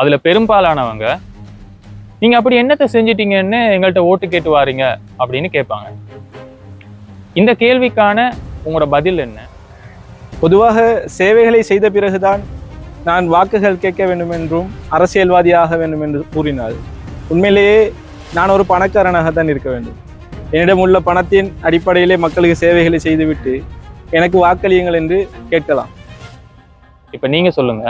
அதுல பெரும்பாலானவங்க நீங்க அப்படி என்னத்தை செஞ்சிட்டீங்கன்னு எங்கள்கிட்ட ஓட்டு கேட்டு வாரீங்க? அப்படின்னு கேட்பாங்க. இந்த கேள்விக்கான உங்களோட பதில் என்ன? பொதுவாக சேவைகளை செய்த பிறகுதான் நான் வாக்குகள் கேட்க வேண்டும் என்றும் அரசியல்வாதியாக வேண்டும் என்று கூறினால் உண்மையிலேயே நான் ஒரு பணக்காரனாக தான் இருக்க வேண்டும். என்னிடம் உள்ள பணத்தின் அடிப்படையிலே மக்களுக்கு சேவைகளை செய்துவிட்டு எனக்கு வாக்களியுங்கள் என்று கேட்கலாம். இப்ப நீங்க சொல்லுங்க.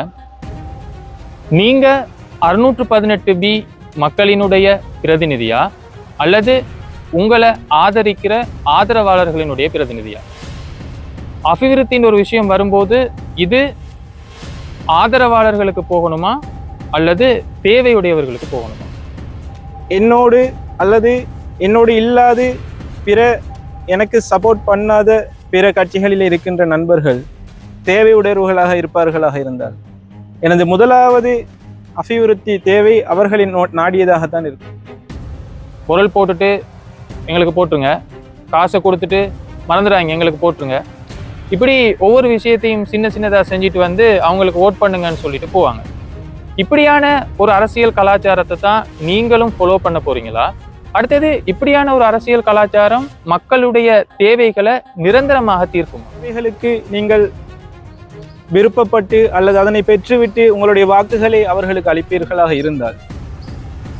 நீங்க அறுநூற்று பதினெட்டு பி மக்களினுடைய பிரதிநிதியா? அல்லது உங்களை ஆதரிக்கிற ஆதரவாளர்களினுடைய பிரதிநிதியா? அபிவிருத்தின்னு ஒரு விஷயம் வரும்போது இது ஆதரவாளர்களுக்கு போகணுமா? அல்லது தேவையுடையவர்களுக்கு போகணுமா? என்னோடு அல்லது என்னோடு இல்லாது பிற எனக்கு சப்போர்ட் பண்ணாத பிற கட்சிகளில் இருக்கின்ற நண்பர்கள் தேவையுடையவர்களாக இருப்பார்களாக இருந்தால். எனது முதலாவது அபிவிருத்தி தேவை அவர்களின் நோ- நாடியதாகத்தான் இருக்கு. பொருள் போட்டுட்டு எங்களுக்கு போட்டுருங்க. காசை கொடுத்துட்டு மறந்துடாங்க எங்களுக்கு போட்டுருங்க. இப்படி ஒவ்வொரு விஷயத்தையும் சின்ன சின்னதாக செஞ்சுட்டு வந்து அவங்களுக்கு ஓட் பண்ணுங்கன்னு சொல்லிட்டு போவாங்க. இப்படியான ஒரு அரசியல் கலாச்சாரத்தை தான் நீங்களும் ஃபாலோ பண்ண போறீங்களா? அடுத்தது இப்படியான ஒரு அரசியல் கலாச்சாரம் மக்களுடைய தேவைகளை நிரந்தரமாக தீர்க்கும். தேவைகளுக்கு நீங்கள் விருப்பப்பட்டு அல்லது அதனை பெற்றுவிட்டு உங்களுடைய வாக்குகளை அவர்களுக்கு அளிப்பீர்களாக இருந்தால்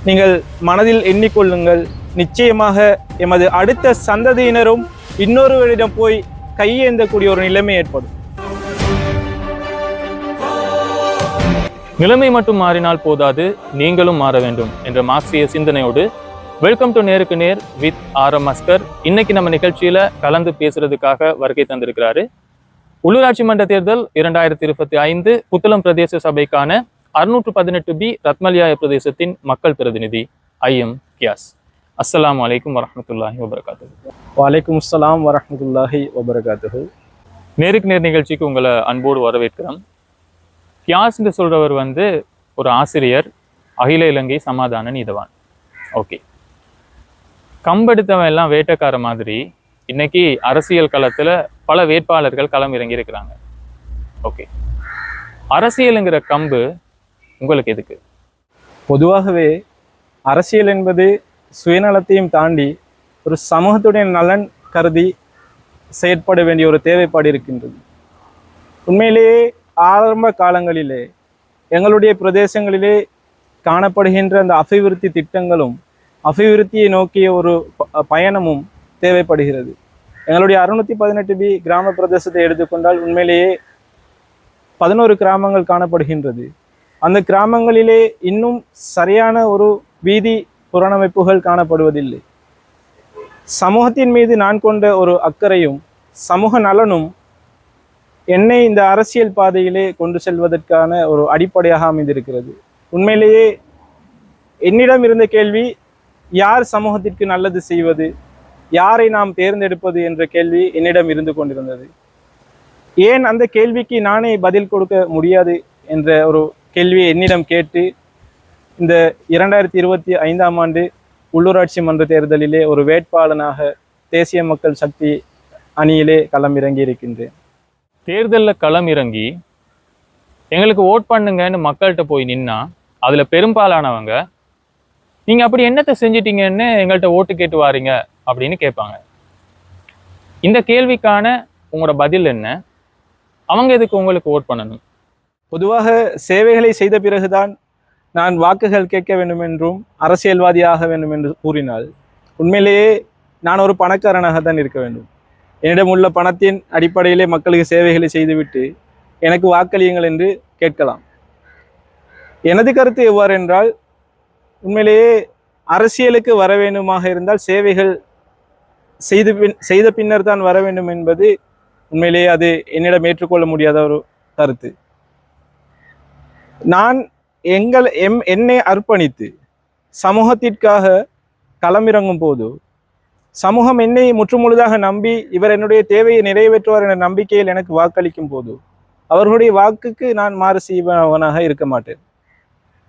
நீங்கள் மனதில் எண்ணிக்கொள்ளுங்கள். நிச்சயமாக எமது அடுத்த சந்ததியினரும் இன்னொருவரிடம் போய் கையேந்தக்கூடிய ஒரு நிலைமை ஏற்படும். நிலைமை மட்டும் மாறினால் போதாது நீங்களும் மாற வேண்டும் என்ற மார்க்சிய சிந்தனையோடு வெல்கம் டு நேருக்கு நேர் வித் ஆர் எம் அஸ்கர். இன்னைக்கு நம்ம நிகழ்ச்சியில கலந்து பேசுறதுக்காக வருகை தந்திருக்கிறாரு உள்ளூராட்சி மன்ற தேர்தல் இரண்டாயிரத்தி இருபத்தி ஐந்து புத்தளம் பிரதேச சபைக்கான அறுநூற்று பதினெட்டு பி ரத்மலியாய பிரதேசத்தின் மக்கள் பிரதிநிதி ஐ எம் கியாஸ். அஸ்ஸலாமு அலைக்கும் வரஹ்மத்துல்லாஹி வபரகாத்து வலைக்கும் அஸ்ஸலாம் வரஹ்மத்துல்லாஹி வபரகாத்துஹு. நேருக்கு நேர் நிகழ்ச்சிக்கு உங்களை அன்போடு வரவேற்கிறோம். கியாஸ்ன்னு சொல்றவர் வந்து ஒரு ஆசிரியர் அகில இலங்கை சமாதான நீதவான். ஓகே. கம்பெடுத்தவன் எல்லாம் வேட்டைக்கார மாதிரி இன்னைக்கு அரசியல் களத்துல பல வேட்பாளர்கள் களம் இறங்கி இருக்கிறாங்க. ஓகே. அரசியலுங்கிற கம்பு உங்களுக்கு எதுக்கு? பொதுவாகவே அரசியல் என்பது சுயநலத்தையும் தாண்டி ஒரு சமூகத்துடைய நலன் கருதி செயற்பட வேண்டிய ஒரு தேவைப்பாடு இருக்கின்றது. உண்மையிலேயே ஆரம்ப காலங்களிலே எங்களுடைய பிரதேசங்களிலே காணப்படுகின்ற அந்த அபிவிருத்தி திட்டங்களும் அபிவிருத்தியை நோக்கிய ஒரு ப- பயணமும் தேவைப்படுகிறது. எங்களுடைய அறுநூத்தி பதினெட்டு பி கிராம பிரதேசத்தை எடுத்துக்கொண்டால் உண்மையிலேயே பதினோரு கிராமங்கள் காணப்படுகின்றது. அந்த கிராமங்களிலே இன்னும் சரியான ஒரு வீதி புறணமைப்புகள் காணப்படுவதில்லை. சமூகத்தின் மீது நான் கொண்ட ஒரு அக்கறையும் சமூக நலனும் என்னை இந்த அரசியல் பாதையிலே கொண்டு செல்வதற்கான ஒரு அடிப்படையாக அமைந்திருக்கிறது. உண்மையிலேயே என்னிடம் இருந்த கேள்வி யார் சமூகத்திற்கு நல்லது செய்வது? யாரை நாம் தேர்ந்தெடுப்பது என்ற கேள்வி என்னிடம் இருந்து கொண்டிருந்தது. ஏன் அந்த கேள்விக்கு நானே பதில் கொடுக்க முடியாது என்ற ஒரு கேள்வியை என்னிடம் கேட்டு இந்த இரண்டாயிரத்தி இருபத்தி ஐந்தாம் ஆண்டு உள்ளூராட்சி மன்ற தேர்தலிலே ஒரு வேட்பாளனாக தேசிய மக்கள் சக்தி அணியிலே களமிறங்கி இருக்கின்றேன் தேர்தலில் களம் இறங்கி எங்களுக்கு ஓட் பண்ணுங்கன்னு மக்கள்கிட்ட போய் நின்னா அதில் பெரும்பாலானவங்க நீங்கள் அப்படி என்னத்தை செஞ்சிட்டீங்கன்னு எங்கள்கிட்ட ஓட்டு கேட்டு வாரீங்க. அப்படின்னு கேட்பாங்க. இந்த கேள்விக்கான உங்களோட பதில் என்ன? அவங்க எதுக்கு உங்களுக்கு ஓட் பண்ணணும்? பொதுவாக சேவைகளை செய்த பிறகுதான் நான் வாக்குகள் கேட்க வேண்டும் என்றும் அரசியல்வாதியாக வேண்டும் என்று கூறினால் உண்மையிலேயே நான் ஒரு பணக்காரனாக தான் இருக்க வேண்டும். என்னிடம் உள்ள பணத்தின் அடிப்படையிலே மக்களுக்கு சேவைகளை செய்துவிட்டு எனக்கு வாக்களியுங்கள் என்று கேட்கலாம். எனது கருத்து எவ்வாறு என்றால் உண்மையிலேயே அரசியலுக்கு வர வேண்டுமாக இருந்தால் சேவைகள் செய்து பின் செய்த பின்னர் தான் வர வேண்டும் என்பது உண்மையிலேயே அது என்னிடம் ஏற்றுக்கொள்ள முடியாத ஒரு கருத்து. நான் எங்கள் எம் என்னை அர்ப்பணித்து சமூகத்திற்காக களமிறங்கும் போது சமூகம் என்னை முற்றுமுழுதாக நம்பி இவர் என்னுடைய தேவையை நிறைவேற்றுவார் என்ற நம்பிக்கையில் எனக்கு வாக்களிக்கும் போது அவர்களுடைய வாக்குக்கு நான் மாறு செய்வனாக இருக்க மாட்டேன்.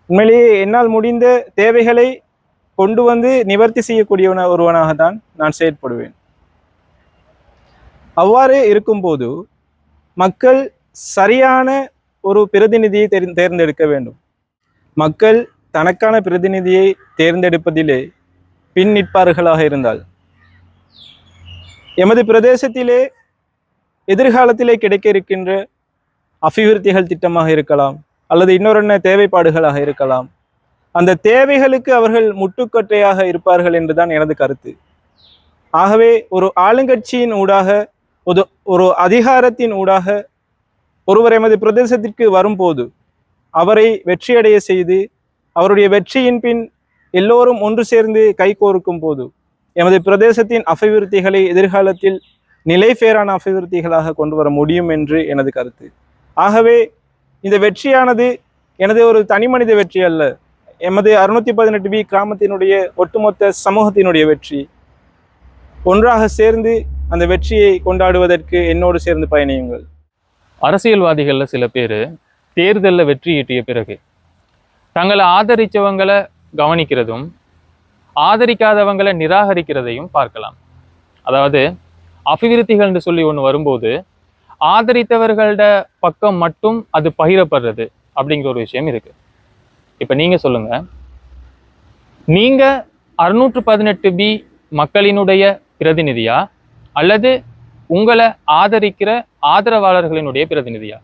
உண்மையிலேயே என்னால் முடிந்த தேவைகளை கொண்டு வந்து நிவர்த்தி செய்யக்கூடியவன ஒருவனாக தான் நான் செயற்படுவேன். அவ்வாறு இருக்கும்போது மக்கள் சரியான ஒரு பிரதிநிதியை தேர்ந்- தேர்ந்தெடுக்க வேண்டும். மக்கள் தனக்கான பிரதிநிதியை தேர்ந்தெடுப்பதிலே பின் நிற்பார்களாக இருந்தால். எமது பிரதேசத்திலே எதிர்காலத்திலே கிடைக்க இருக்கின்ற அபிவிருத்திகள் திட்டமாக இருக்கலாம் அல்லது இன்னொரு தேவைப்பாடுகளாக இருக்கலாம் அந்த தேவைகளுக்கு அவர்கள் முட்டுக்கட்டையாக இருப்பார்கள் என்றுதான் எனது கருத்து. ஆகவே ஒரு ஆளுங்கட்சியின் ஊடாக ஒரு ஒரு அதிகாரத்தின் ஊடாக ஒருவர் எமது பிரதேசத்திற்கு வரும்போது அவரை வெற்றியடைய செய்து அவருடைய வெற்றியின் பின் எல்லோரும் ஒன்று சேர்ந்து கைகோர்க்கும் போது எமது பிரதேசத்தின் அபிவிருத்திகளை எதிர்காலத்தில் நிலைபேறான அபிவிருத்திகளாக கொண்டு வர முடியும் என்று எனது கருத்து. ஆகவே இந்த வெற்றியானது எனது ஒரு தனிமனித வெற்றி அல்ல. எமது அறுநூத்தி பதினெட்டு பி கிராமத்தினுடைய ஒட்டுமொத்த சமூகத்தினுடைய வெற்றி. ஒன்றாக சேர்ந்து அந்த வெற்றியை கொண்டாடுவதற்கு என்னோடு சேர்ந்து பயணியுங்கள். அரசியல்வாதிகளில் சில பேர் தேர்தலில் வெற்றி ஈட்டிய பிறகு தங்களை ஆதரித்தவங்களை கவனிக்கிறதும் ஆதரிக்காதவங்களை நிராகரிக்கிறதையும் பார்க்கலாம். அதாவது அபிவிருத்திகள்னு சொல்லி ஒன்று வரும்போது ஆதரித்தவர்களோட பக்கம் மட்டும் அது பகிரப்படுறது அப்படிங்கிற ஒரு விஷயம் இருக்கு. இப்போ நீங்க சொல்லுங்க. நீங்க அறுநூற்று பதினெட்டு பி மக்களினுடைய பிரதிநிதியா? அல்லது உங்களை ஆதரிக்கிற ஆதரவாளர்களினுடைய பிரதிநிதியா?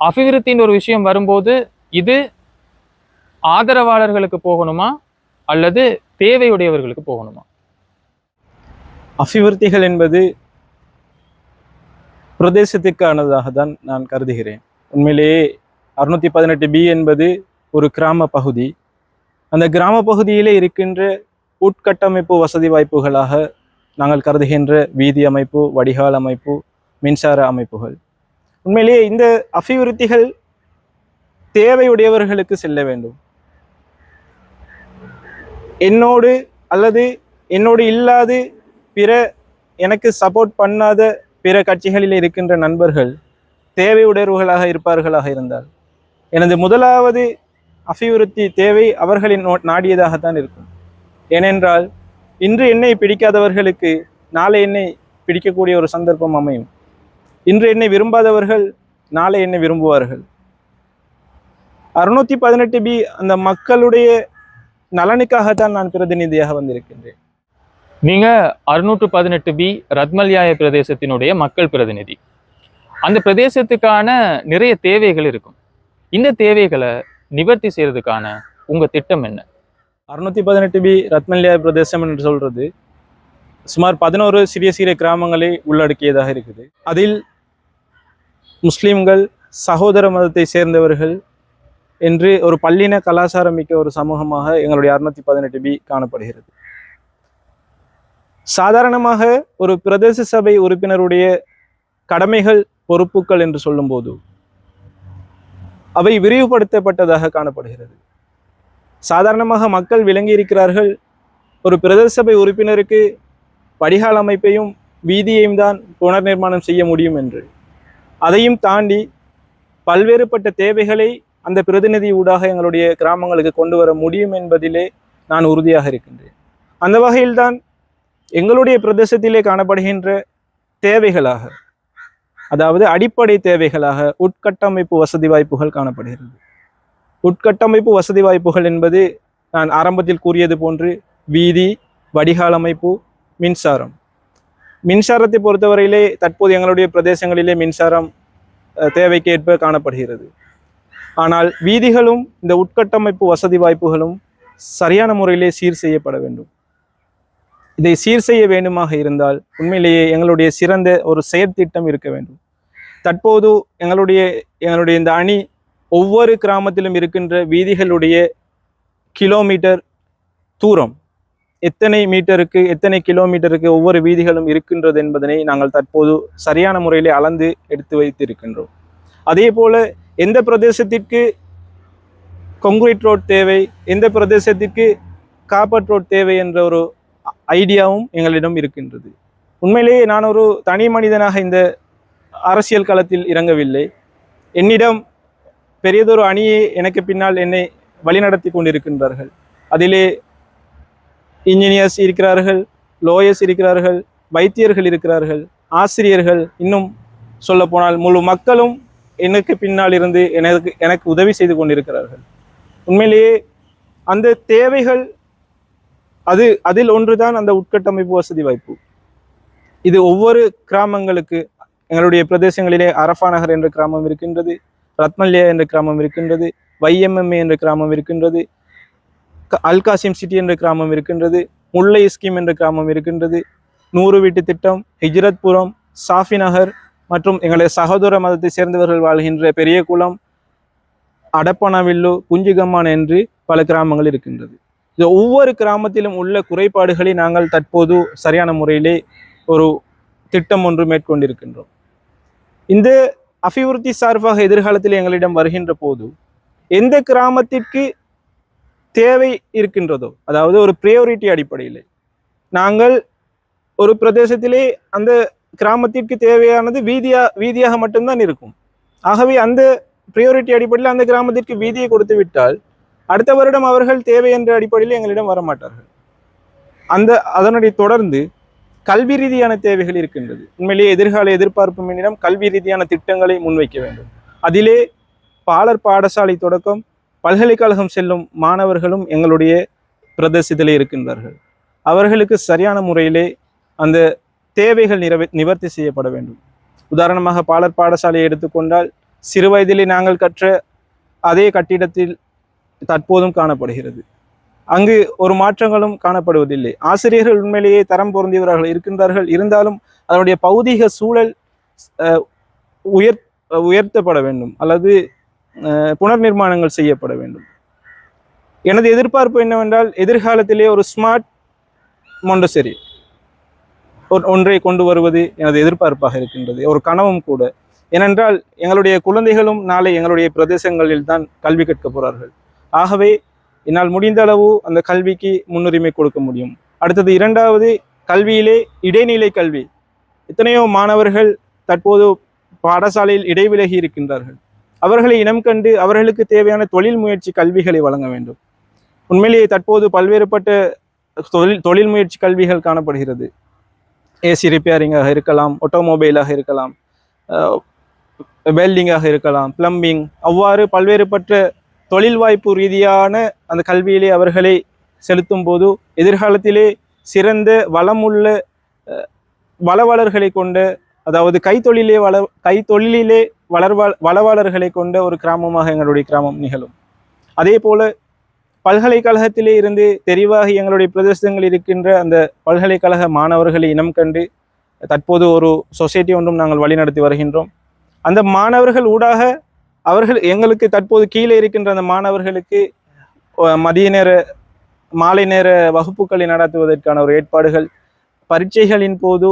அபிவிருத்தின்னு ஒரு விஷயம் வரும்போது இது ஆதரவாளர்களுக்கு போகணுமா? அல்லது தேவையுடையவர்களுக்கு போகணுமா? அபிவிருத்திகள் என்பது பிரதேசத்திற்கானதாக தான் நான் கருதுகிறேன். உண்மையிலேயே அறுநூத்தி பதினெட்டு பி என்பது ஒரு கிராம பகுதி. அந்த கிராம பகுதியிலே இருக்கின்ற உட்கட்டமைப்பு வசதி வாய்ப்புகளாக நாங்கள் கருதுகின்ற வீதி அமைப்பு வடிகால் அமைப்பு மின்சார அமைப்புகள். உண்மையிலேயே இந்த அபிவிருத்திகள் தேவையுடையவர்களுக்கு செல்ல வேண்டும். என்னோடு அல்லது என்னோடு இல்லாது பிற எனக்கு சப்போர்ட் பண்ணாத பிற கட்சிகளில் இருக்கின்ற நண்பர்கள் தேவையுடையவர்களாக இருப்பார்களாக இருந்தால் எனது முதலாவது அபிவிருத்தி தேவை அவர்களின் நோ- நாடியதாகத்தான் இருக்கும். ஏனென்றால் இன்று என்னை பிடிக்காதவர்களுக்கு நாளை என்னை பிடிக்கக்கூடிய ஒரு சந்தர்ப்பம் அமையும். இன்று என்னை விரும்பாதவர்கள் நாளை என்னை விரும்புவார்கள். அறுநூத்தி பதினெட்டு பி அந்த மக்களுடைய நலனுக்காகத்தான் நான் பிரதிநிதியாக வந்திருக்கின்றேன். நீங்க அறுநூற்று பதினெட்டு பி ரத்மல்யாய பிரதேசத்தினுடைய மக்கள் பிரதிநிதி. அந்த பிரதேசத்துக்கான நிறைய தேவைகள் இருக்கும். இந்த தேவைகளை நிவர்த்தி செய்யறதுக்கான உங்க திட்டம் என்ன? அறுநூத்தி பதினெட்டு பி ரத்மல்யா பிரதேசம் என்று சொல்றது சுமார் பதினோரு சிறிய சிறிய கிராமங்களை உள்ளடக்கியதாக இருக்குது. அதில் முஸ்லீம்கள் சகோதர மதத்தை சேர்ந்தவர்கள் என்று ஒரு பல்லின கலாச்சாரம் மிக்க ஒரு சமூகமாக எங்களுடைய அறுநூத்தி பதினெட்டு பி காணப்படுகிறது. சாதாரணமாக ஒரு பிரதேச சபை உறுப்பினருடைய கடமைகள் பொறுப்புகள் என்று சொல்லும்போது அவை விரிவுபடுத்தப்பட்டதாக காணப்படுகிறது. சாதாரணமாக மக்கள் விளங்கி இருக்கிறார்கள் ஒரு பிரதேச சபை உறுப்பினருக்கு வடிகால் அமைப்பையும் வீதியையும் தான் புனர் நிர்மாணம் செய்ய முடியும் என்று. அதையும் தாண்டி பல்வேறுபட்ட தேவைகளை அந்த பிரதிநிதி ஊடாக எங்களுடைய கிராமங்களுக்கு கொண்டு வர முடியும் என்பதிலே நான் உறுதியாக இருக்கின்றேன். அந்த வகையில்தான் எங்களுடைய பிரதேசத்திலே காணப்படுகின்ற தேவைகளாக அதாவது அடிப்படை தேவைகளாக உட்கட்டமைப்பு வசதி வாய்ப்புகள் காணப்படுகிறது. உட்கட்டமைப்பு வசதி வாய்ப்புகள் என்பது நான் ஆரம்பத்தில் கூறியது போன்று வீதி வடிகால் அமைப்பு மின்சாரம். மின்சாரத்தை பொறுத்தவரையிலே தற்போது எங்களுடைய பிரதேசங்களிலே மின்சாரம் தேவைக்கேற்ப காணப்படுகிறது. ஆனால் வீதிகளும் இந்த உட்கட்டமைப்பு வசதி வாய்ப்புகளும் சரியான முறையிலே சீர் செய்யப்பட வேண்டும். இதை சீர் செய்ய வேண்டுமாக இருந்தால் உண்மையிலேயே எங்களுடைய சிறந்த ஒரு செயற்திட்டம் இருக்க வேண்டும். தற்போது எங்களுடைய எங்களுடைய இந்த அணி ஒவ்வொரு கிராமத்திலும் இருக்கின்ற வீதிகளுடைய கிலோமீட்டர் தூரம் எத்தனை மீட்டருக்கு எத்தனை கிலோமீட்டருக்கு ஒவ்வொரு வீதிகளும் இருக்கின்றது என்பதனை நாங்கள் தற்போது சரியான முறையிலே அளந்து எடுத்து வைத்திருக்கின்றோம். அதே போல எந்த பிரதேசத்திற்கு கொங்குரீட் ரோட் தேவை எந்த பிரதேசத்திற்கு காப்பர் ரோட் தேவை என்ற ஒரு ஐடியாவும் எங்களிடம் இருக்கின்றது. உண்மையிலேயே நான் ஒரு தனி மனிதனாக இந்த அரசியல் களத்தில் இறங்கவில்லை. என்னிடம் பெரியதொரு அணியை எனக்கு பின்னால் என்னை வழிநடத்தி கொண்டிருக்கின்றார்கள். அதிலே இன்ஜினியர்ஸ் இருக்கிறார்கள் லோயர்ஸ் இருக்கிறார்கள் வைத்தியர்கள் இருக்கிறார்கள் ஆசிரியர்கள் இன்னும் சொல்லப்போனால் முழு மக்களும் எனக்கு பின்னால் இருந்து எனக்கு எனக்கு உதவி செய்து கொண்டிருக்கிறார்கள். உண்மையிலேயே அந்த தேவைகள் அது அதில் ஒன்றுதான் அந்த உட்கட்டமைப்பு வசதி வாய்ப்பு. இது ஒவ்வொரு கிராமங்களுக்கு எங்களுடைய பிரதேசங்களிலே அரஃபா நகர் என்ற கிராமம் இருக்கின்றது ரத்மல்யா என்ற கிராமம் இருக்கின்றது வைஎம்எம்ஏ என்ற கிராமம் இருக்கின்றது க- அல்காசிம் சிட்டி என்ற கிராமம் இருக்கின்றது முல்லை ஸ்கீம் என்ற கிராமம் இருக்கின்றது நூறு வீட்டு திட்டம் ஹிஜ்ரத்புரம் சாஃபி நகர் மற்றும் எங்களுடைய சகோதர மதத்தை சேர்ந்தவர்கள் வாழ்கின்ற பெரிய குளம் அடப்பனவில்லு புஞ்சிகம்மான் என்று பல கிராமங்கள் இருக்கின்றது. இது ஒவ்வொரு கிராமத்திலும் உள்ள குறைபாடுகளை நாங்கள் தற்போது சரியான முறையிலே ஒரு திட்டம் ஒன்று மேற்கொண்டிருக்கின்றோம். இந்த அபிவிருத்தி சார்பாக எதிர்காலத்தில் எங்களிடம் வருகின்ற போது எந்த கிராமத்திற்கு தேவை இருக்கின்றதோ அதாவது ஒரு ப்ரையோரிட்டி அடிப்படையில் நாங்கள் ஒரு பிரதேசத்திலே அந்த கிராமத்திற்கு தேவையானது வீதியா வீதியாக மட்டும்தான் இருக்கும். ஆகவே அந்த ப்ரையோரிட்டி அடிப்படையில் அந்த கிராமத்திற்கு வீதியை கொடுத்து விட்டால் அடுத்த வருடம் அவர்கள் தேவை என்ற அடிப்படையில் எங்களிடம் வர மாட்டார்கள் அந்த அதனுடைய தொடர்ந்து கல்வி ரீதியான தேவைகள் இருக்கின்றது. உண்மையிலேயே எதிர்கால எதிர்பார்ப்பு என்னிடம் கல்வி ரீதியான திட்டங்களை முன்வைக்க வேண்டும். அதிலே பாலர் பாடசாலை தொடக்கம் பல்கலைக்கழகம் செல்லும் மாணவர்களும் எங்களுடைய பிரதேசத்தில் இருக்கின்றார்கள். அவர்களுக்கு சரியான முறையிலே அந்த தேவைகள் நிறவே நிவர்த்தி செய்யப்பட வேண்டும். உதாரணமாக பாலர் பாடசாலையை எடுத்துக்கொண்டால் சிறு வயதிலே நாங்கள் கற்ற அதே கட்டிடத்தில் தற்போதும் காணப்படுகிறது. அங்கு ஒரு மாற்றங்களும் காணப்படுவதில்லை. ஆசிரியர்கள் உண்மையிலேயே தரம் பொருந்தியவர்கள் இருக்கின்றார்கள். இருந்தாலும் அதனுடைய பௌதீக சூழல் அஹ், உயர் உயர்த்தப்பட வேண்டும். அல்லது புனர் நிர்மாணங்கள் செய்யப்பட வேண்டும். எனது எதிர்பார்ப்பு என்னவென்றால் எதிர்காலத்திலே ஒரு ஸ்மார்ட் மொண்டசரி ஒன்றை கொண்டு வருவது எனது எதிர்பார்ப்பாக இருக்கின்றது. ஒரு கனவும் கூட. ஏனென்றால் எங்களுடைய குழந்தைகளும் நாளை எங்களுடைய பிரதேசங்களில் தான் கல்வி கற்க போகிறார்கள் ஆகவே என்னால் முடிந்த அளவு அந்த கல்விக்கு முன்னுரிமை கொடுக்க முடியும். அடுத்தது இரண்டாவது கல்வியிலே இடைநிலை கல்வி. எத்தனையோ மாணவர்கள் தற்போது பாடசாலையில் இடைவிலகி இருக்கின்றார்கள். அவர்களை இனம் கண்டு அவர்களுக்கு தேவையான தொழில் முயற்சி கல்விகளை வழங்க வேண்டும். உண்மையிலேயே தற்போது பல்வேறுபட்ட தொழில் தொழில் முயற்சி கல்விகள் காணப்படுகிறது. ஏசி ரிப்பேரிங்காக இருக்கலாம் ஆட்டோமொபைலாக இருக்கலாம் வெல்டிங்காக இருக்கலாம் பிளம்பிங். அவ்வாறு பல்வேறுபட்ட தொழில் வாய்ப்பு ரீதியான அந்த கல்வியிலே அவர்களை செலுத்தும் போது எதிர்காலத்திலே சிறந்த வளமுள்ள வளவாளர்களை கொண்ட அதாவது கைத்தொழிலே வள கைத்தொழிலே வளர்வா வளவாளர்களை கொண்ட ஒரு கிராமமாக எங்களுடைய கிராமம் நிகழும். அதே போல பல்கலைக்கழகத்திலே இருந்து தெரிவாகி எங்களுடைய பிரதேசங்கள் இருக்கின்ற அந்த பல்கலைக்கழக மாணவர்களை இனம் கண்டு தற்போது ஒரு சொசைட்டி ஒன்றும் நாங்கள் வழிநடத்தி வருகின்றோம். அந்த மாணவர்கள் ஊடாக அவர்கள் எங்களுக்கு தற்போது கீழே இருக்கின்ற அந்த மாணவர்களுக்கு மதிய நேர மாலை நேர வகுப்புகளை நடத்துவதற்கான ஒரு ஏற்பாடுகள் பரீட்சைகளின் போது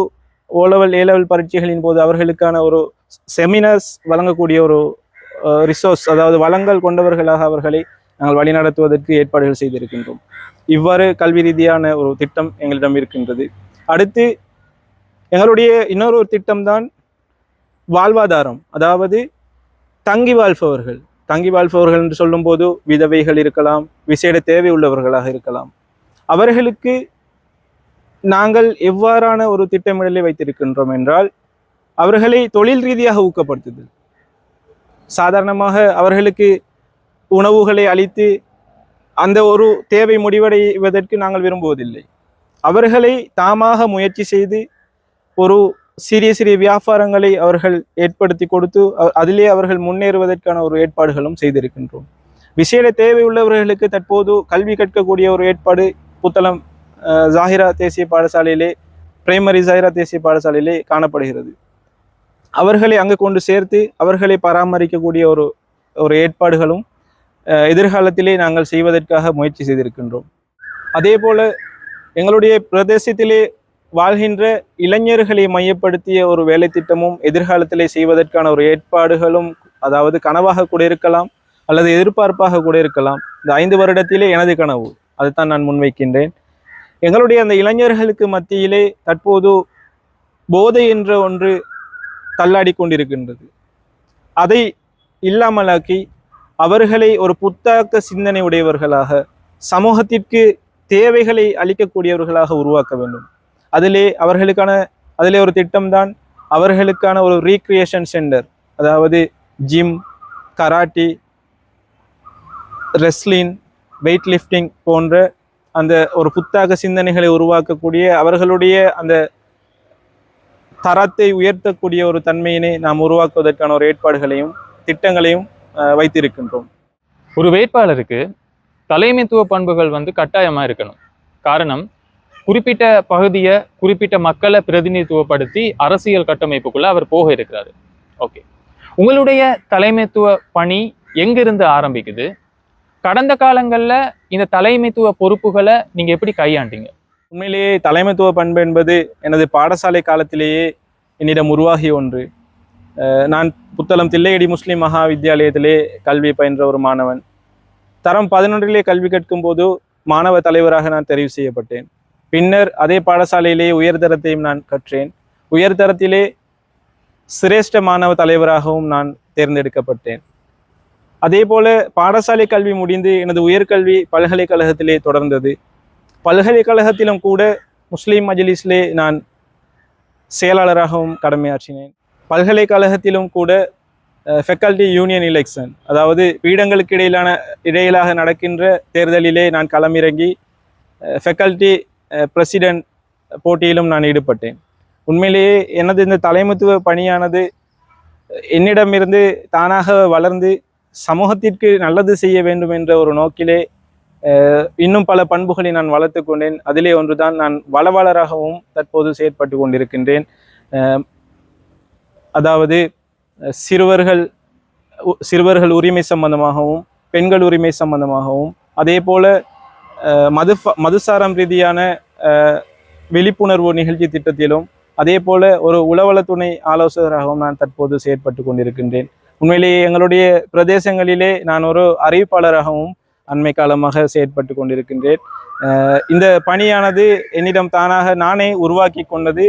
ஓலவல் ஏலவல் பரீட்சைகளின் போது அவர்களுக்கான ஒரு செமினார்ஸ் வழங்கக்கூடிய ஒரு ரிசோர்ஸ் அதாவது வளங்கள் கொண்டவர்களாக அவர்களை நாங்கள் வழிநடத்துவதற்கு ஏற்பாடுகள் செய்திருக்கின்றோம். இவ்வாறு கல்வி ரீதியான ஒரு திட்டம் எங்களிடம் இருக்கின்றது. அடுத்து எங்களுடைய இன்னொரு ஒரு திட்டம்தான் வாழ்வாதாரம். அதாவது தங்கி வாழ்பவர்கள் தங்கி வாழ்பவர்கள் என்று சொல்லும்போது விதவைகள் இருக்கலாம் விசேட தேவை உள்ளவர்களாக இருக்கலாம். அவர்களுக்கு நாங்கள் எவ்வாறான ஒரு திட்டமிடலை வைத்திருக்கின்றோம் என்றால் அவர்களை தொழில் ரீதியாக ஊக்கப்படுத்துதல். சாதாரணமாக அவர்களுக்கு உணவுகளை அளித்து அந்த ஒரு தேவை முடிவடைவதற்கு நாங்கள் விரும்புவதில்லை. அவர்களை தாமாக முயற்சி செய்து ஒரு சிறிய சிறிய வியாபாரங்களை அவர்கள் ஏற்படுத்தி கொடுத்து அதிலே அவர்கள் முன்னேறுவதற்கான ஒரு ஏற்பாடுகளும் செய்திருக்கின்றோம். விசேட தேவை உள்ளவர்களுக்கு தற்போது கல்வி கற்கக்கூடிய ஒரு ஏற்பாடு புத்தளம் ஜாகிரா தேசிய பாடசாலையிலே பிரைமரி ஜாகிரா தேசிய பாடசாலையிலே காணப்படுகிறது. அவர்களை அங்கு கொண்டு சேர்த்து அவர்களை பராமரிக்கக்கூடிய ஒரு ஒரு ஏற்பாடுகளும் எதிர்காலத்திலே நாங்கள் செய்வதற்காக முயற்சி செய்திருக்கின்றோம். அதே போல எங்களுடைய பிரதேசத்திலே வாழ்கின்ற இளைஞர்களை மையப்படுத்திய ஒரு வேலை திட்டமும் எதிர்காலத்திலே செய்வதற்கான ஒரு ஏற்பாடுகளும் அதாவது கனவாக கூட இருக்கலாம் அல்லது எதிர்பார்ப்பாக கூட இருக்கலாம். இந்த ஐந்து வருடத்திலே எனது கனவு. அதுதான் நான் முன்வைக்கின்றேன். எங்களுடைய அந்த இளைஞர்களுக்கு மத்தியிலே தற்போது போதை என்ற ஒன்று தள்ளாடி கொண்டிருக்கின்றது. அதை இல்லாமலாக்கி அவர்களை ஒரு புத்தாக்க சிந்தனை உடையவர்களாக சமூகத்திற்கு தேவைகளை அளிக்கக்கூடியவர்களாக உருவாக்க வேண்டும். அதிலே அவர்களுக்கான அதிலே ஒரு திட்டம்தான் அவர்களுக்கான ஒரு ரீக்ரியேஷன் சென்டர் அதாவது gym karate wrestling weight lifting போன்ற அந்த ஒரு புத்தாக சிந்தனைகளை உருவாக்கக்கூடிய அவர்களுடைய அந்த தரத்தை உயர்த்தக்கூடிய ஒரு தன்மையினை நாம் உருவாக்குவதற்கான ஒரு ஏற்பாடுகளையும் திட்டங்களையும் அஹ், வைத்திருக்கின்றோம். ஒரு வேட்பாளருக்கு தலைமைத்துவ பண்புகள் வந்து கட்டாயமாக இருக்கணும். காரணம் குறிப்பிட்ட பகுதியை குறிப்பிட்ட மக்களை பிரதிநிதித்துவப்படுத்தி அரசியல் கட்டமைப்புக்குள்ள அவர் போக இருக்கிறாரு. ஓகே. உங்களுடைய தலைமைத்துவ பணி எங்கிருந்து ஆரம்பிக்குது? கடந்த காலங்களில் இந்த தலைமைத்துவ பொறுப்புகளை நீங்கள் எப்படி கையாண்டீங்க? உண்மையிலேயே தலைமைத்துவ பண்பு என்பது எனது பாடசாலை காலத்திலேயே என்னிடம் உருவாகிய ஒன்று. நான் புத்தளம் தில்லையடி முஸ்லீம் மகா வித்தியாலயத்திலே கல்வி பயின்ற ஒரு மாணவன். தரம் பதினொன்றிலே கல்வி கற்கும் போது மாணவ தலைவராக நான் தெரிவு செய்யப்பட்டேன். பின்னர் அதே பாடசாலையிலேயே உயர்தரத்தையும் நான் கற்றேன். உயர்தரத்திலே சிரேஷ்ட மாணவ தலைவராகவும் நான் தேர்ந்தெடுக்கப்பட்டேன். அதே போல பாடசாலை கல்வி முடிந்து எனது உயர்கல்வி பல்கலைக்கழகத்திலே தொடர்ந்தது. பல்கலைக்கழகத்திலும் கூட முஸ்லீம் மஜ்லிஸ்லே நான் செயலாளராகவும் கடமையாற்றினேன். பல்கலைக்கழகத்திலும் கூட ஃபெக்கல்டி யூனியன் எலெக்ஷன் அதாவது பீடங்களுக்கு இடையிலான இடையிலாக நடக்கின்ற தேர்தலிலே நான் களமிறங்கி ஃபெக்கல்டி பிரசிடென்ட் போட்டியிலும் நான் ஈடுபட்டேன். உண்மையிலேயே எனது இந்த தலைமைத்துவ பணியானது என்னிடமிருந்து தானாக வளர்ந்து சமூகத்திற்கு நல்லது செய்ய வேண்டும் என்ற ஒரு நோக்கிலே இன்னும் பல பண்புகளை நான் வளர்த்து கொண்டேன். அதிலே ஒன்றுதான் நான் வளவாளராகவும் தற்போது செயற்பட்டு கொண்டிருக்கின்றேன். அதாவது சிறுவர்கள் சிறுவர்கள் உரிமை சம்பந்தமாகவும் பெண்கள் உரிமை சம்பந்தமாகவும் அதே போல மது மதுசாரம் ரீதியான விழிப்புணர்வு நிகழ்ச்சி திட்டத்திலும் அதே போல ஒரு உளவள துணை ஆலோசகராகவும் நான் தற்போது செயற்பட்டு கொண்டிருக்கின்றேன். உண்மையிலேயே எங்களுடைய பிரதேசங்களிலே நான் ஒரு அறிவிப்பாளராகவும் அண்மை காலமாக செயற்பட்டு கொண்டிருக்கின்றேன். இந்த பணியானது என்னிடம் தானாக நானே உருவாக்கி கொண்டது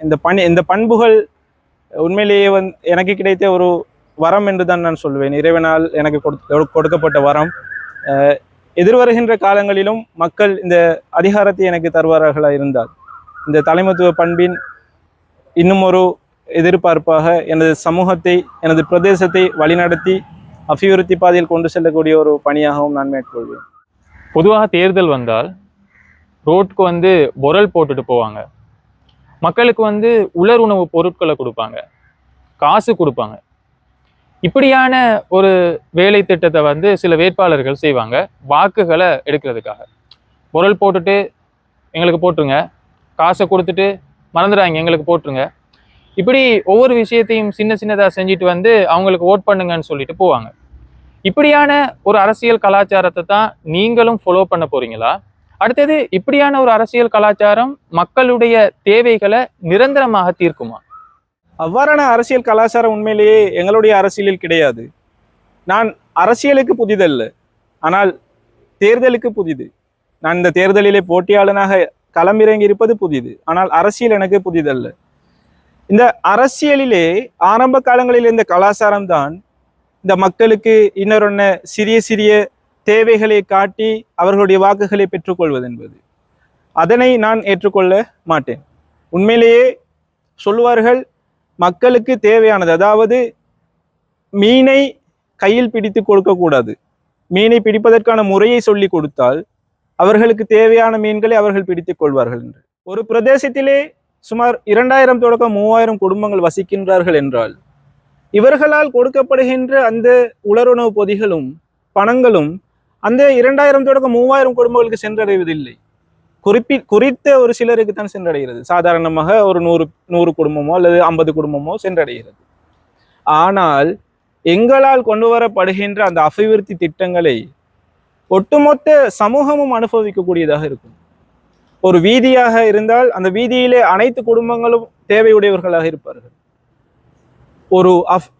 இந்த பணி இந்த பண்புகள் உண்மையிலேயே வந் எனக்கு கிடைத்த ஒரு வரம் என்று தான் நான் சொல்வேன். இறைவனால் எனக்கு கொடுக்கப்பட்ட வரம். எதிர்வருகின்ற காலங்களிலும் மக்கள் இந்த அதிகாரத்தை எனக்கு தருவார்களாக இருந்தால் இந்த தலைமத்துவ பண்பின் இன்னும் ஒரு எதிர்பார்ப்பாக எனது சமூகத்தை எனது பிரதேசத்தை வழிநடத்தி அபிவிருத்தி பாதையில் கொண்டு செல்லக்கூடிய ஒரு பணியாகவும் நான் மேற்கொள்வேன். பொதுவாக தேர்தல் வந்தால் ரோட்க்கு வந்து பொரல் போட்டுட்டு போவாங்க. மக்களுக்கு வந்து உலர் உணவு பொருட்களை கொடுப்பாங்க. காசு கொடுப்பாங்க. இப்படியான ஒரு வேலை திட்டத்தை வந்து சில வேட்பாளர்கள் செய்வாங்க. வாக்குகளை எடுக்கிறதுக்காக. பொருள் போட்டுட்டு எங்களுக்கு போட்டுருங்க. காசை கொடுத்துட்டு மறந்துடாங்க எங்களுக்கு போட்டுருங்க. இப்படி ஒவ்வொரு விஷயத்தையும் சின்ன சின்னதாக செஞ்சுட்டு வந்து அவங்களுக்கு ஓட் பண்ணுங்கன்னு சொல்லிட்டு போவாங்க. இப்படியான ஒரு அரசியல் கலாச்சாரத்தை தான் நீங்களும் ஃபாலோ பண்ண போறீங்களா? அடுத்தது இப்படியான ஒரு அரசியல் கலாச்சாரம் மக்களுடைய தேவைகளை நிரந்தரமாக தீர்க்குமா? அவ்வாறான அரசியல் கலாச்சாரம் உண்மையிலேயே எங்களுடைய அரசியலில் கிடையாது. நான் அரசியலுக்கு புதிதல்ல. ஆனால் தேர்தலுக்கு புதிது. நான் இந்த தேர்தலிலே போட்டியாளனாக களமிறங்கி இருப்பது புதிது. ஆனால் அரசியல் எனக்கு புதிதல்ல. இந்த அரசியலிலே ஆரம்ப காலங்களில் இந்த கலாச்சாரம் தான் இந்த மக்களுக்கு இன்னொரு சிறிய சிறிய தேவைகளை காட்டி அவர்களுடைய வாக்குகளை பெற்றுக்கொள்வது என்பது. அதனை நான் ஏற்றுக்கொள்ள மாட்டேன். உண்மையிலேயே சொல்லுவார்கள் மக்களுக்கு தேவையானது அதாவது மீனை கையில் பிடித்து கொடுக்கக்கூடாது. மீனை பிடிப்பதற்கான முறையை சொல்லி கொடுத்தால் அவர்களுக்கு தேவையான மீன்களை அவர்கள் பிடித்துக் கொள்வார்கள் என்று. ஒரு பிரதேசத்திலே சுமார் இரண்டாயிரம் தொடக்கம் மூவாயிரம் குடும்பங்கள் வசிக்கின்றார்கள் என்றால் இவர்களால் கொடுக்கப்படுகின்ற அந்த உலருணவு பொதிகளும் பணங்களும் அந்த இரண்டாயிரம் தொடக்கம் மூவாயிரம் குடும்பங்களுக்கு சென்றடைவதில்லை. குறிப்பி குறித்த ஒரு சிலருக்கு தான் சென்றடைகிறது. சாதாரணமாக ஒரு நூறு நூறு குடும்பமோ அல்லது ஐம்பது குடும்பமோ சென்றடைகிறது. ஆனால் எங்களால் கொண்டு வரப்படுகின்ற அந்த அபிவிருத்தி திட்டங்களை ஒட்டுமொத்த சமூகமும் அனுபவிக்கக்கூடியதாக இருக்கும். ஒரு வீதியாக இருந்தால் அந்த வீதியிலே அனைத்து குடும்பங்களும் தேவையுடையவர்களாக இருப்பார்கள். ஒரு அஃப்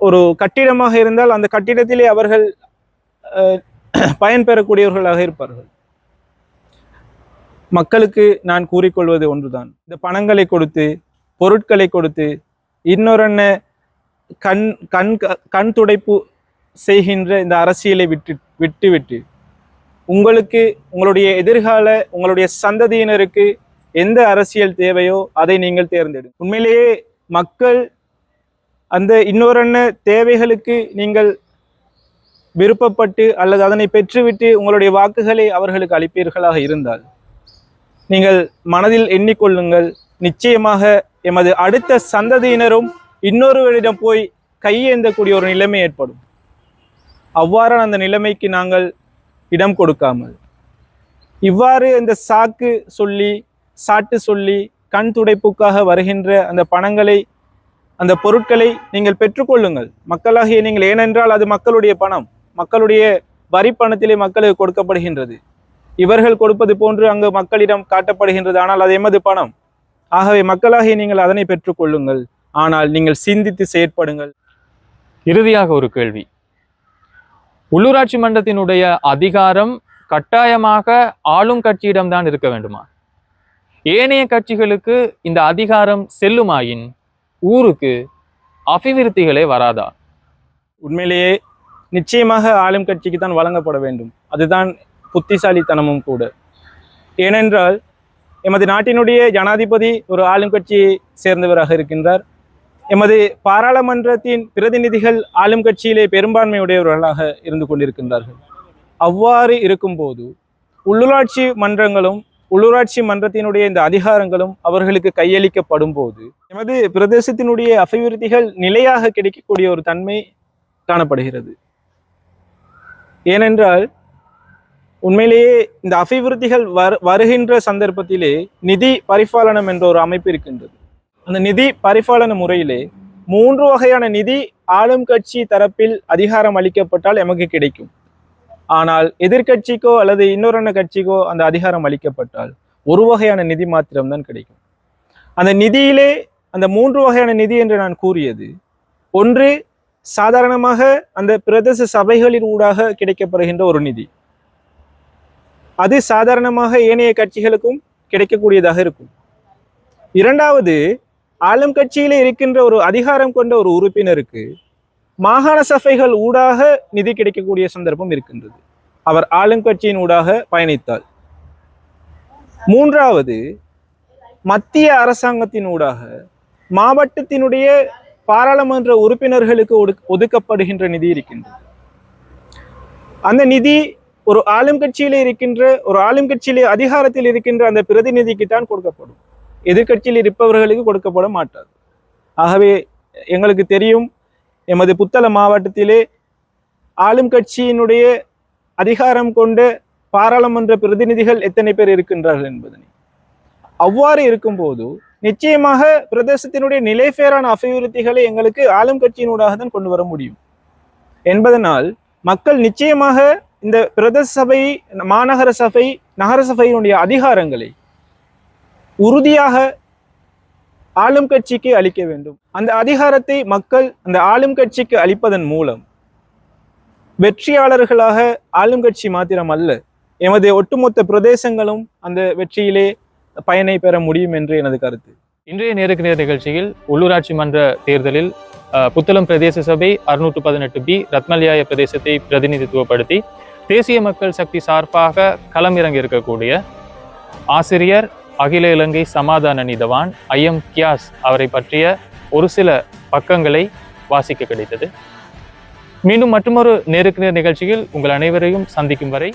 ஒரு கட்டிடமாக இருந்தால் அந்த கட்டிடத்திலே அவர்கள் அஹ், பயன்பெறக்கூடியவர்களாக இருப்பார்கள். மக்களுக்கு நான் கூறிக்கொள்வது ஒன்றுதான். இந்த பணங்களை கொடுத்து பொருட்களை கொடுத்து இன்னொரு கண் கண் கண் துடைப்பு செய்கின்ற இந்த அரசியலை விட்டு விட்டுவிட்டு உங்களுக்கு உங்களுடைய எதிர்கால உங்களுடைய சந்ததியினருக்கு எந்த அரசியல் தேவையோ அதை நீங்கள் தேர்ந்தெடு உண்மையிலேயே மக்கள் அந்த இன்னொரு தேவைகளுக்கு நீங்கள் விருப்பப்பட்டு அல்லது அதனை பெற்றுவிட்டு உங்களுடைய வாக்குகளை அவர்களுக்கு அளிப்பீர்களாக இருந்தால் நீங்கள் மனதில் எண்ணிக்கொள்ளுங்கள். நிச்சயமாக எமது அடுத்த சந்ததியினரும் இன்னொருவரிடம் போய் கையேந்தக்கூடிய ஒரு நிலைமை ஏற்படும். அவ்வாறான அந்த நிலைமைக்கு நாங்கள் இடம் கொடுக்காமல். இவ்வாறு இந்த சாக்கு சொல்லி சாட்டு சொல்லி கண் துடைப்புக்காக வருகின்ற அந்த பணங்களை அந்த பொருட்களை நீங்கள் பெற்றுக்கொள்ளுங்கள். மக்களாகிய நீங்கள் ஏனென்றால் அது மக்களுடைய பணம். மக்களுடைய வரி பணத்திலே மக்களுக்கு கொடுக்கப்படுகின்றது. இவர்கள் கொடுப்பது போன்று அங்கு மக்களிடம் காட்டப்படுகின்றது. ஆனால் அது எமது பணம். ஆகவே மக்களாகிய நீங்கள் அதனை பெற்றுக்கொள்ளுங்கள். ஆனால் நீங்கள் சிந்தித்து செயற்படுங்கள். இறுதியாக ஒரு கேள்வி. உள்ளூராட்சி மன்றத்தினுடைய அதிகாரம் கட்டாயமாக ஆளும் கட்சியிடம்தான் இருக்க வேண்டுமா? ஏனைய கட்சிகளுக்கு இந்த அதிகாரம் செல்லுமாயின் ஊருக்கு அபிவிருத்திகளே வராதா? உண்மையிலேயே நிச்சயமாக ஆளும் கட்சிக்கு தான் வழங்கப்பட வேண்டும். அதுதான் புத்திசாலித்தனமும் கூட. ஏனென்றால் எமது நாட்டினுடைய ஜனாதிபதி ஒரு ஆளும் கட்சியை சேர்ந்தவராக இருக்கின்றார். எமது பாராளுமன்றத்தின் பிரதிநிதிகள் ஆளும் கட்சியிலே பெரும்பான்மையுடையவர்களாக இருந்து கொண்டிருக்கின்றார்கள். அவ்வாறு இருக்கும்போது உள்ளூராட்சி மன்றங்களும் உள்ளூராட்சி மன்றத்தினுடைய இந்த அதிகாரங்களும் அவர்களுக்கு கையளிக்கப்படும் போது எமது பிரதேசத்தினுடைய அபிவிருத்திகள் நிலையாக கிடைக்கக்கூடிய ஒரு தன்மை காணப்படுகிறது. ஏனென்றால் உண்மையிலேயே இந்த அபிவிருத்திகள் வரு வருகின்ற சந்தர்ப்பத்திலே நிதி பரிபாலனம் என்ற ஒரு அமைப்பு இருக்கின்றது. அந்த நிதி பரிபாலன முறையிலே மூன்று வகையான நிதி ஆளும் கட்சி தரப்பில் அதிகாரம் அளிக்கப்பட்டால் எமக்கு கிடைக்கும். ஆனால் எதிர்க்கட்சிக்கோ அல்லது இன்னொரு கட்சிக்கோ அந்த அதிகாரம் அளிக்கப்பட்டால் ஒரு வகையான நிதி மாத்திரம்தான் கிடைக்கும். அந்த நிதியிலே அந்த மூன்று வகையான நிதி என்று நான் கூறியது ஒன்று சாதாரணமாக அந்த பிரதேச சபைகளின் ஊடாக கிடைக்கப்படுகின்ற ஒரு நிதி. அது சாதாரணமாக ஏனைய கட்சிகளுக்கும் கிடைக்கக்கூடியதாக இருக்கும். இரண்டாவது ஆளும் கட்சியிலே இருக்கின்ற ஒரு அதிகாரம் கொண்ட ஒரு உறுப்பினருக்கு மாகாண சபைகள் ஊடாக நிதி கிடைக்கக்கூடிய சந்தர்ப்பம் இருக்கின்றது. அவர் ஆளும் கட்சியின் ஊடாக பயணித்தால் மூன்றாவது மத்திய அரசாங்கத்தின் ஊடாக மாவட்டத்தினுடைய பாராளுமன்ற உறுப்பினர்களுக்கு ஒடுக்- ஒதுக்கப்படுகின்ற நிதி இருக்கின்றது. அந்த நிதி ஒரு ஆளும் கட்சியிலே இருக்கின்ற ஒரு ஆளும் கட்சியிலே அதிகாரத்தில் இருக்கின்ற அந்த பிரதிநிதிக்கு தான் கொடுக்கப்படும். எதிர்க்கட்சியில் இருப்பவர்களுக்கு கொடுக்கப்பட மாட்டாது. ஆகவே எங்களுக்கு தெரியும் எமது புத்தள மாவட்டத்திலே ஆளும் கட்சியினுடைய அதிகாரம் கொண்ட பாராளுமன்ற பிரதிநிதிகள் எத்தனை பேர் இருக்கின்றார்கள் என்பதனை. அவ்வாறு இருக்கும்போது நிச்சயமாக பிரதேசத்தினுடைய நிலைபேறான அபிவிருத்திகளை எங்களுக்கு ஆளும் கட்சியினூடாக தான் கொண்டு வர முடியும். என்பதனால் மக்கள் நிச்சயமாக இந்த பிரதேச சபை மாநகர சபை நகர சபையினுடைய அதிகாரங்களை உறுதியாக ஆளும் கட்சிக்கு அளிக்க வேண்டும். அந்த அதிகாரத்தை மக்கள் அந்த ஆளும் கட்சிக்கு அளிப்பதன் மூலம் வெற்றியாளர்களாக ஆளும் கட்சி மாத்திரம் அல்ல எமது ஒட்டுமொத்த பிரதேசங்களும் அந்த வெற்றியிலே பயனை பெற முடியும் என்று எனது கருத்து. இன்றைய நேருக்கு நேர் நிகழ்ச்சியில் உள்ளூராட்சி மன்ற தேர்தலில் புத்தளம் பிரதேச சபை அறுநூற்று பதினெட்டு பி ரத்மல்யாய பிரதேசத்தை பிரதிநிதித்துவப்படுத்தி தேசிய மக்கள் சக்தி சார்பாக களமிறங்கி இருக்கக்கூடிய ஆசிரியர் அகில இலங்கை சமாதான நீதவான் ஐஎம் கியாஸ் அவரை பற்றிய ஒரு சில பக்கங்களை வாசிக்க கிடைத்தது. மீண்டும் மற்றொரு நேருக்கு நேர் நிகழ்ச்சியில் உங்கள் அனைவரையும் சந்திக்கும் வரை